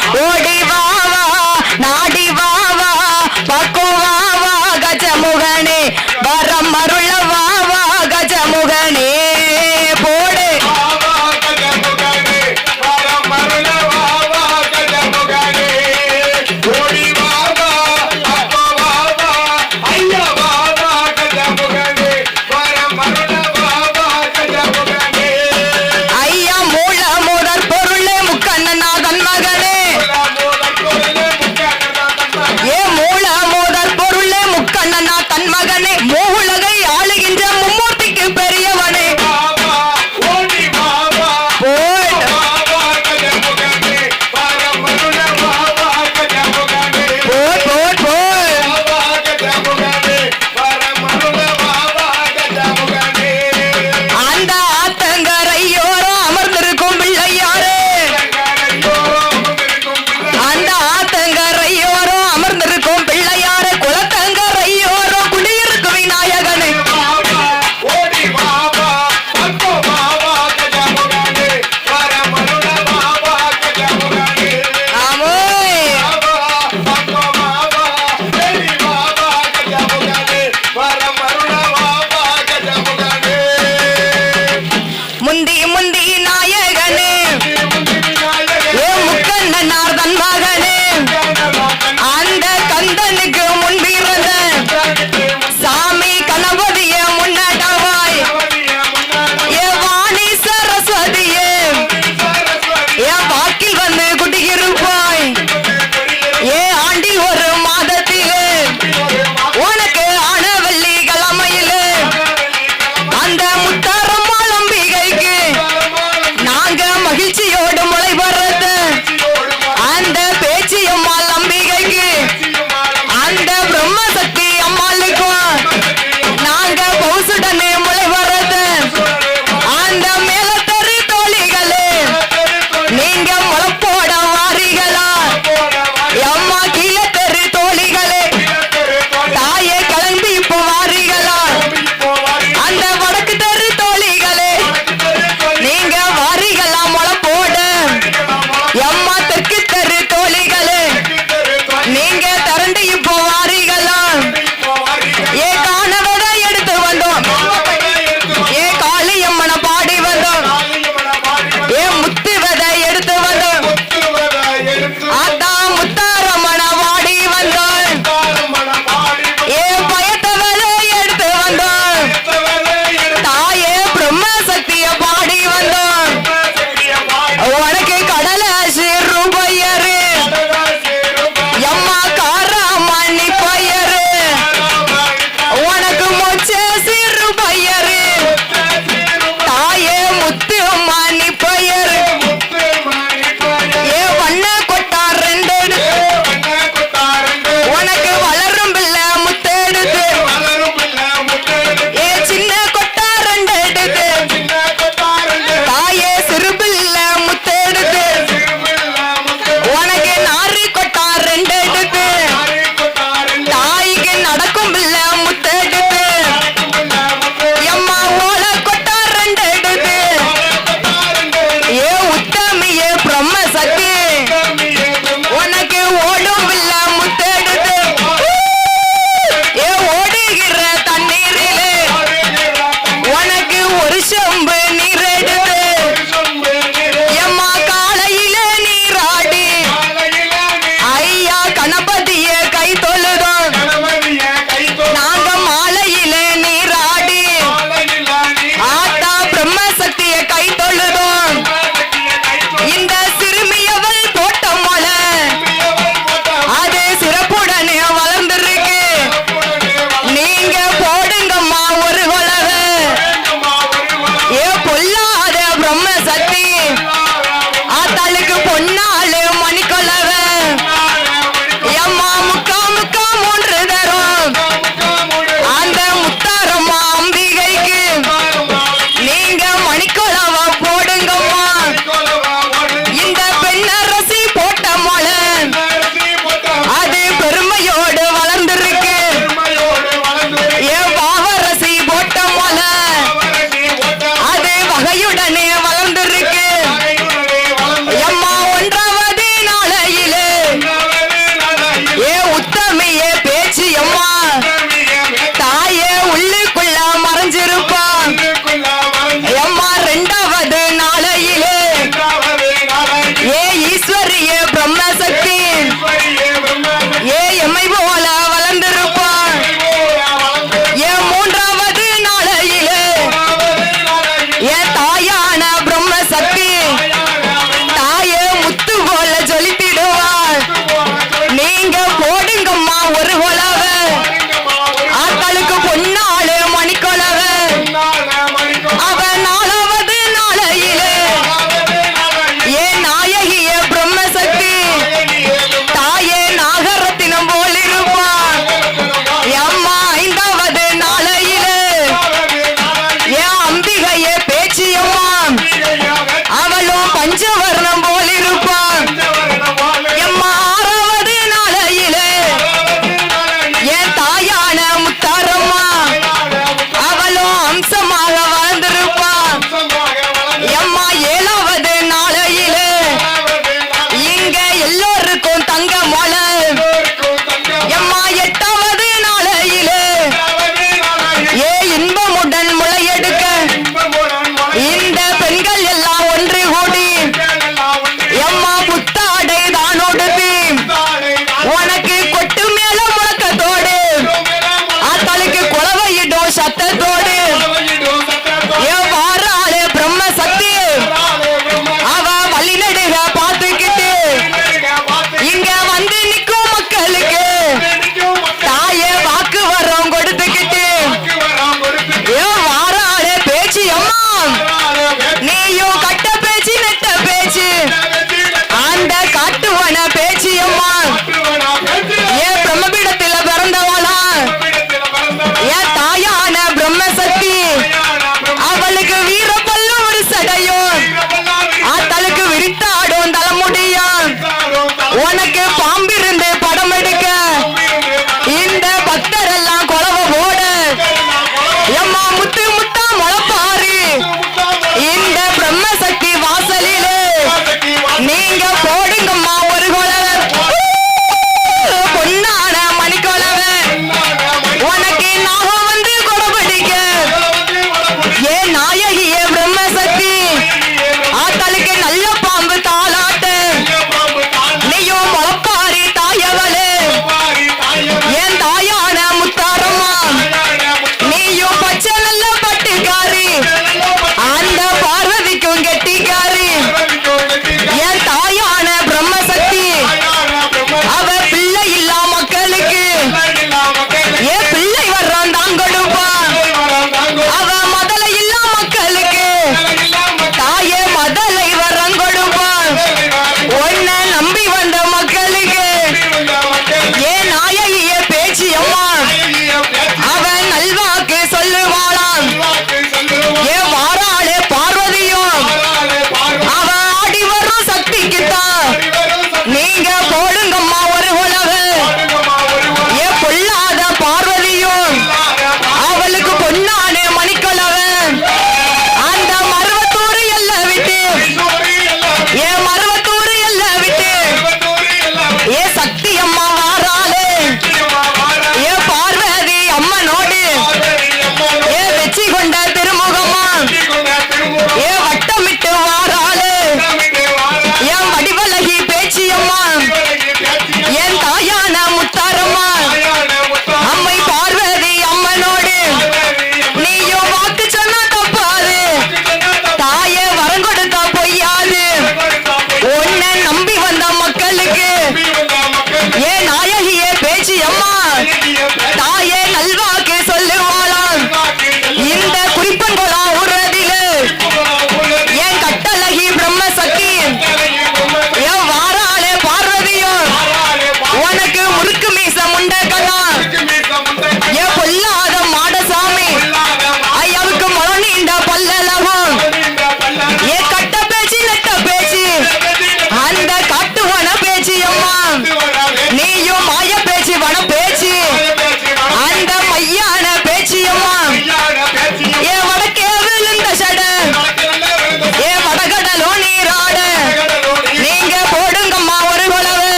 ও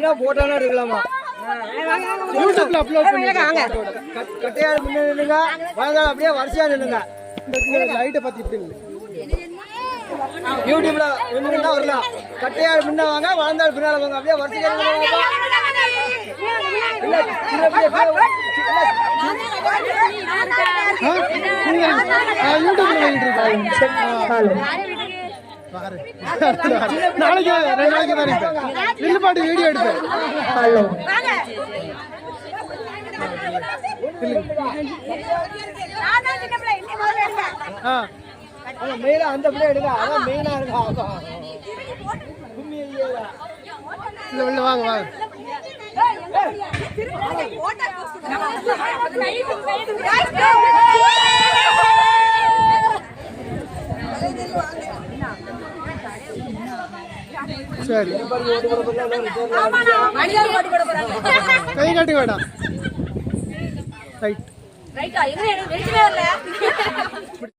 நின்னா போட்டோலாம் எடுக்கலாமா? யூடியூப்ல அப்லோட் பண்ணுங்க கட்டையா முன்ன நின்னுங்க. வளர்ந்தாலும் அப்படியே வரிசையா நின்னுங்க. இந்த லைட்டை பத்தி இப்படி யூடியூப்ல நின்னுங்கன்னா வரலாம். கட்டையா முன்ன வாங்க வளர்ந்தாலும் பின்னால வாங்க. அப்படியே வரிசையா நின்னுங்க இல்ல சின்ன பிள்ளை பிள்ளை- நாளைக்கு ரெண்டு நாளைக்கு தான் இருப்பேன் பாட்டு வீடியோ எடுத்து. ஆ. ஆமா அந்த பிள்ளை எடுங்க அதான் மெயினா இருக்கா இல்ல உள்ள வாங்க வாங்க. சரி. கை காட்டுங்க வேண்டாம் ரைட் ரைட்டா